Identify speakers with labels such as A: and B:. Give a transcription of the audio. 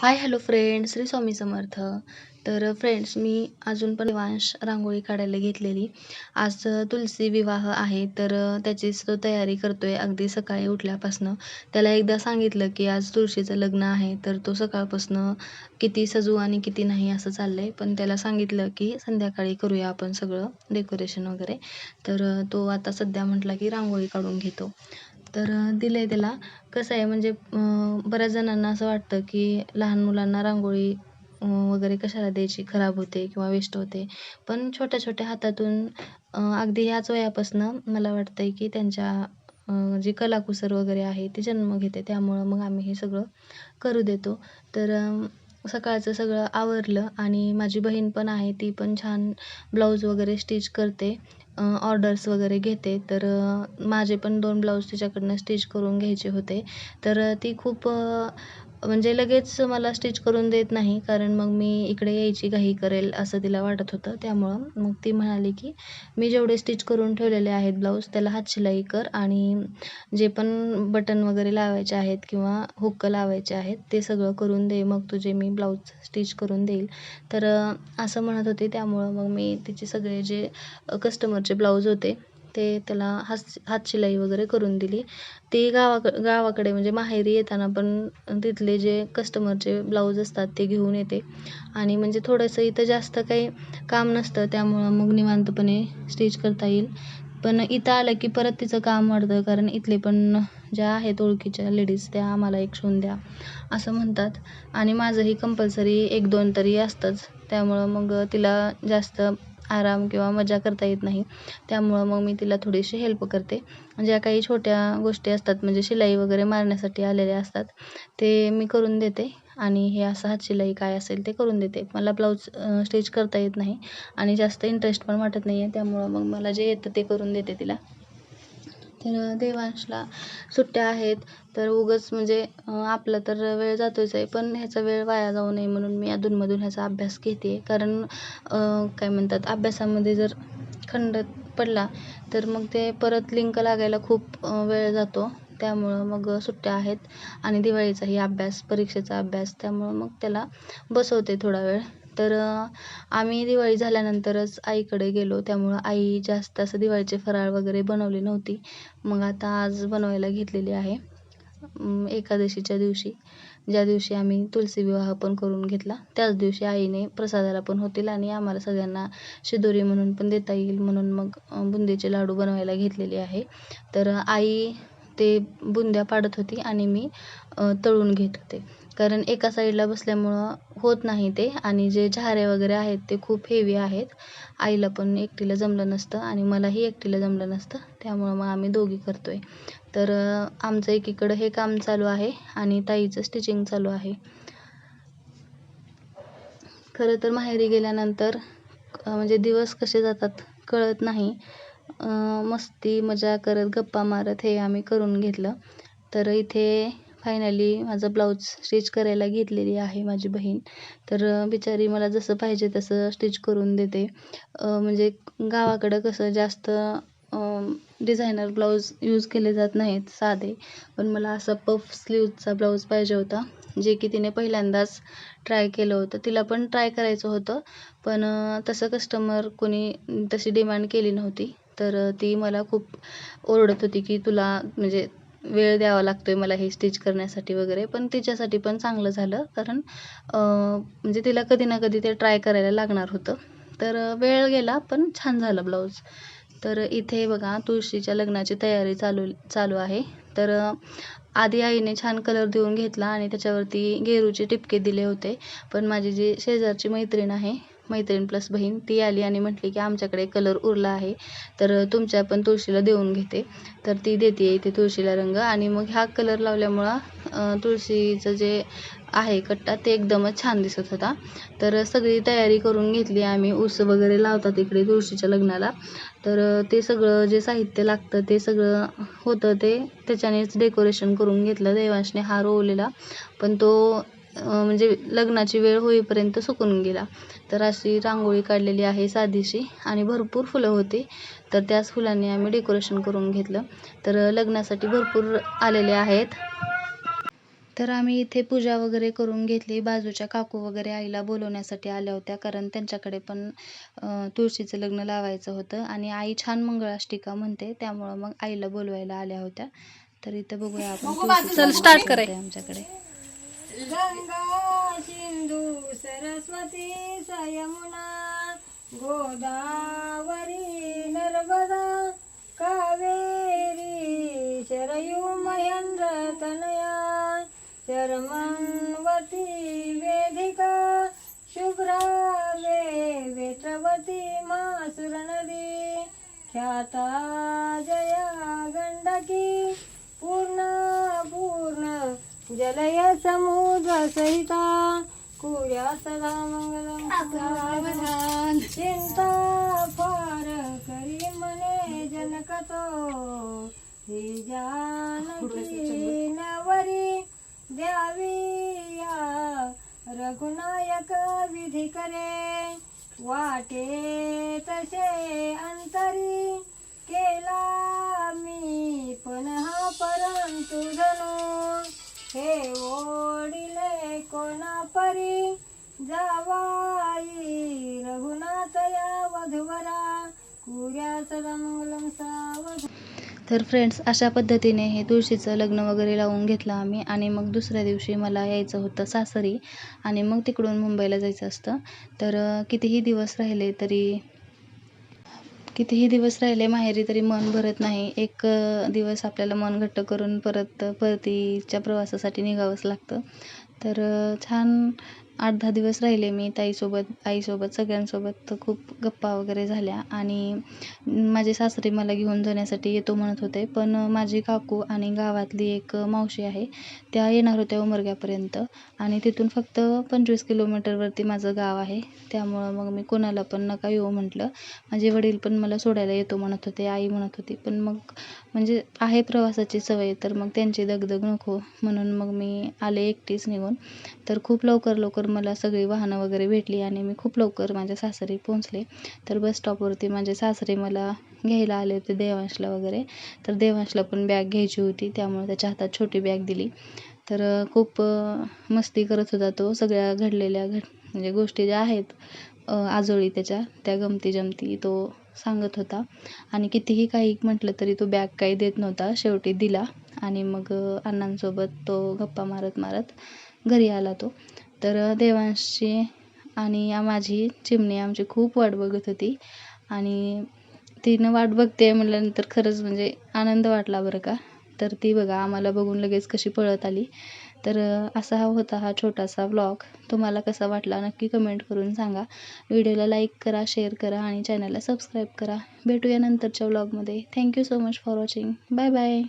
A: Hi hello friends Shri Swami Samarth. तर friends मी अजून पण वांश रांगोळी काढायला घेतलेली. आज तुलसी विवाह आहे. तर त्याचीच तो तयारी करतोय अगदी सकाळी उठल्यापासनं. त्याला एकदा सांगितलं की आज तुळशीचं लग्न आहे. तर तो सकाळपासनं किती सजू आणि किती नाही असं चाललंय. पण त्याला सांगितलं की संध्याकाळी करूया आपण सगळं डेकोरेशन वगैरे. तर तो आता सध्या म्हटला की रांगोळी काढून घेतो. तर दिलं आहे त्याला. कसं आहे म्हणजे बऱ्याच जणांना असं वाटतं की लहान मुलांना रांगोळी वगैरे कशाला द्यायची? खराब होते किंवा वेस्ट होते. पण छोट्या छोट्या हातातून अगदी ह्याच वयापासनं मला वाटतं आहे की त्यांच्या जी कलाकुसर वगैरे आहे ती जन्म घेते. त्यामुळं मग आम्ही हे सगळं करू देतो. तर सकाळचं सगळं आवरलं आणि माझी बहीण पण आहे ती पण छान ब्लाऊज वगैरे स्टिच करते. ऑर्डर्स वगैरे घेते. तर माझे पण दोन ब्लाऊज तिच्याकडनं स्टिच करून घ्यायचे होते. तर ती खूप म्हणजे लगेच मला स्टिच करून देत नाही कारण मग मी इकडे यायची घाई करेल असं तिला वाटत होतं. त्यामुळं मग ती म्हणाली की मी जेवढे स्टिच करून ठेवलेले आहेत ब्लाऊज त्याला हातशिलाई कर आणि जे पण बटन वगैरे लावायचे आहेत किंवा हुक्क लावायचे आहेत ते सगळं करून दे. मग तुझे मी ब्लाऊज स्टिच करून देईल. तर असं म्हणत होते. त्यामुळं मग मी तिचे सगळे जे कस्टमरचे ब्लाऊज होते ते त्याला हात हातशिलाई वगैरे करून दिली. ती गावाक गावाकडे म्हणजे माहेरी येताना पण तिथले जे कस्टमरचे ब्लाऊज असतात ते घेऊन येते. आणि म्हणजे थोडंसं इथं जास्त काही काम नसतं त्यामुळं मग निवांतपणे स्टिच करता येईल. पण इथं आलं की परत तिचं काम वाढतं कारण इथले पण ज्या आहेत ओळखीच्या लेडीज त्या आम्हाला एक शिवून द्या असं म्हणतात. आणि माझंही कंपल्सरी एक दोन तरी असतंच. त्यामुळं मग तिला जास्त आराम किंवा मजा करता येत नाही. त्यामुळं मग मी तिला थोडीशी हेल्प करते. ज्या काही छोट्या गोष्टी असतात म्हणजे शिलाई वगैरे मारण्यासाठी आलेल्या असतात ते मी करून देते. आणि हे असं हातशिलाई काय असेल ते करून देते. मला ब्लाऊज स्टिच करता येत नाही. आणि जास्त इंटरेस्ट पण वाटत नाही आहे त्यामुळं मग मला जे येतं ते करून देते तिला. तर देवांशला सुट्ट्या आहेत तर उगाच म्हणजे आपला तर वेळ जातोच आहे पण ह्याचा वेळ वाया जाऊ नये म्हणून मी अधूनमधून ह्याचा अभ्यास घेते. कारण काय म्हणतात अभ्यासामध्ये जर खंड पडला तर मग ते परत लिंक लागायला खूप वेळ जातो. त्यामुळं मग सुट्ट्या आहेत आणि दिवाळीचाही अभ्यास परीक्षेचा अभ्यास त्यामुळं मग त्याला बसवते थोडा वेळ. तर आम्ही दिवाळी झाल्यानंतरच आईकडे गेलो. त्यामुळं आई जास्त असं दिवाळीचे फराळ वगैरे बनवली नव्हती. मग आता आज बनवायला घेतलेली आहे एकादशीच्या दिवशी. ज्या दिवशी आम्ही तुलसी विवाह पण करून घेतला त्याच दिवशी आईने प्रसादाला पण होतील आणि आम्हाला सगळ्यांना शिदोरी म्हणून पण देता येईल म्हणून मग बुंदीचे लाडू बनवायला घेतलेले आहे. तर आई ते बुंद्या पाडत होती आणि मी तळून घेत होते. कारण एका साईडला बसल्यामुळं होत नाही ते आणि जे झारे वगैरे आहेत ते खूप हेवी आहेत. आईला पण एकटीला जमलं नसतं आणि मलाही एकटीला जमलं नसतं. त्यामुळं मग आम्ही दोघी करतो आहे तर आमचं एकीकडं हे काम चालू आहे आणि ताईचं स्टिचिंग चालू आहे. खरं तर माहेरी गेल्यानंतर म्हणजे दिवस कसे जातात कळत नाही. मस्ती मजा करत गप्पा मारत हे आम्ही करून घेतलं. तर इथे फायनली माझं ब्लाऊज स्टिच करायला घेतलेली आहे माझी बहीण. तर बिचारी मला जसं पाहिजे तसं स्टिच करून देते. म्हणजे गावाकडं कसं जास्त डिझायनर ब्लाऊज यूज केले जात नाहीत साधे. पण मला असा पफ स्लीवचा ब्लाऊज पाहिजे होता जे की तिने पहिल्यांदाच ट्राय केलं होतं. तिला पण ट्राय करायचं होतं पण तसं कस्टमर कोणी तशी डिमांड केली नव्हती. तर ती मला खूप ओरडत होती की तुला म्हणजे वेळ द्यावा लागतोय मला हे स्टिच करण्यासाठी वगैरे. पण तिच्यासाठी पण चांगलं झालं कारण म्हणजे तिला कधी ना कधी ते ट्राय करायला लागणार होतं. तर वेळ गेला पण छान झालं ब्लाऊज तर इथे बघा तुळशीच्या लग्नाची तयारी चालू चालू आहे. तर आधी आईने छान कलर देऊन घेतला आणि त्याच्यावरती गेरूचे टिपके दिले होते. पण माझी जी शेजारची मैत्रीण आहे मैत्रीण प्लस बहीण ती आली आणि म्हटली की आमच्याकडे कलर उरला आहे. तर तुमच्या पण तुळशीला देऊन घेते. तर ती देते इथे तुळशीला रंग आणि मग ह्या कलर लावल्यामुळं तुळशीचं जे आहे कट्टा ते एकदमच छान दिसत होता. तर सगळी तयारी करून घेतली आम्ही. ऊस वगैरे लावतात इकडे तुळशीच्या लग्नाला. तर ते सगळं जे साहित्य लागतं ते सगळं होतं ते त्याच्यानेच डेकोरेशन करून घेतलं. देवांशने हार ओवलेला. पण तो म्हणजे लग्नाची वेळ होईपर्यंत सुकून गेला. तर अशी रांगोळी काढलेली आहे साधीशी आणि भरपूर फुलं होती. तर त्याच फुलांनी आम्ही डेकोरेशन करून घेतलं. तर लग्नासाठी भरपूर आलेले आहेत. तर आम्ही इथे पूजा वगैरे करून घेतली. बाजूच्या काकू वगैरे आईला बोलवण्यासाठी आल्या होत्या. कारण त्यांच्याकडे पण तुळशीचं लग्न लावायचं होतं. आणि आई छान मंगळाष्टिका म्हणते. त्यामुळं मग आईला बोलवायला आल्या होत्या. तर इथं बघूया आपण
B: चल,
A: लग्न
B: start
A: कसं
B: कराय.
A: होतंय आमच्याकडे.
C: गंगा सिंधू सरस्वती यमुना गोदावरी नर्मदा कावेरी शरयू महेंद्र तनया शर्मन्वती वेदिका शुभ्रा वे वेत्रवती मासुर नदी ख्याता जया गंडकी जलय समुद्र सहिता कुर्या सदा मंगलम चिंता फार करी मने जनकतो. ही जानकी नवरी द्यावी या रघुनायक विधी करे. वाटे तसे अंतरी केला मी पण हा परंतु धनु हे ओढिले कोणा परी जावाई रघुनाथ या वधुवरा कुऱ्या सदा सावध.
A: तर फ्रेंड्स अशा पद्धतीने हे तुळशीचं लग्न वगैरे लावून घेतलं आम्ही आणि मग दुसऱ्या दिवशी मला यायचं होतं सासरी आणि मग तिकडून मुंबईला जायचं असतं. तर कितीही दिवस राहिले तरी कितीही दिवस राहिले माहेरी तरी मन भरत नाही. एक दिवस आपल्याला मन घट्ट करून परत परतीच्या प्रवासासाठी निघावंच लागतं. तर छान आठ दहा दिवस राहिले मी ताईसोबत आईसोबत सगळ्यांसोबत तर खूप गप्पा वगैरे झाल्या. आणि माझे सासरे मला घेऊन जाण्यासाठी येतो म्हणत होते. पण माझी काकू आणि गावातली एक मावशी आहे त्या येणार होत्या उमरग्यापर्यंत. आणि तिथून फक्त पंचवीस किलोमीटरवरती माझं गाव आहे. त्यामुळं मग मी कोणाला पण नका येऊ म्हटलं. माझे वडील पण मला सोडायला येतो म्हणत होते आई म्हणत होती. पण मग म्हणजे आहे प्रवासाची सवय तर मग त्यांची दगदग नको म्हणून मग मी आले एकटीच निघून. तर खूप लवकर लवकर मला सगळी वाहनं वगैरे भेटली आणि मी खूप लवकर माझ्या सासरी पोहोचले. तर बस स्टॉपवरती माझे सासरे मला घ्यायला आले होते देवांशला वगैरे. तर देवांशला पण बॅग घ्यायची होती त्यामुळे त्याच्या हातात छोटी बॅग दिली. तर खूप मस्ती करत होता तो. सगळ्या घडलेल्या घड म्हणजे गोष्टी ज्या आहेत आजोळी त्याच्या त्या गमती जमती तो सांगत होता. आणि कितीही काही म्हटलं तरी तो बॅग काही देत नव्हता. शेवटी दिला आणि मग अण्णांसोबत तो गप्पा मारत मारत घरी आला तो. तर देवांशी देवांशची आणि या माझी चिमणी आमची खूप वाट बघत होती. आणि तिनं वाट बघते म्हटल्यानंतर खरंच म्हणजे आनंद वाटला बरं का. तर ती बघा आम्हाला बघून लगेच कशी पळत आली. तर असा हा होता हा छोटासा व्लॉग तुम्हाला कसा वाटला नक्की कमेंट करून सांगा. व्हिडिओला लाईक करा शेअर करा आणि चॅनलला सबस्क्राईब करा. भेटूया नंतरच्या व्लॉगमध्ये thank you so much for watching bye bye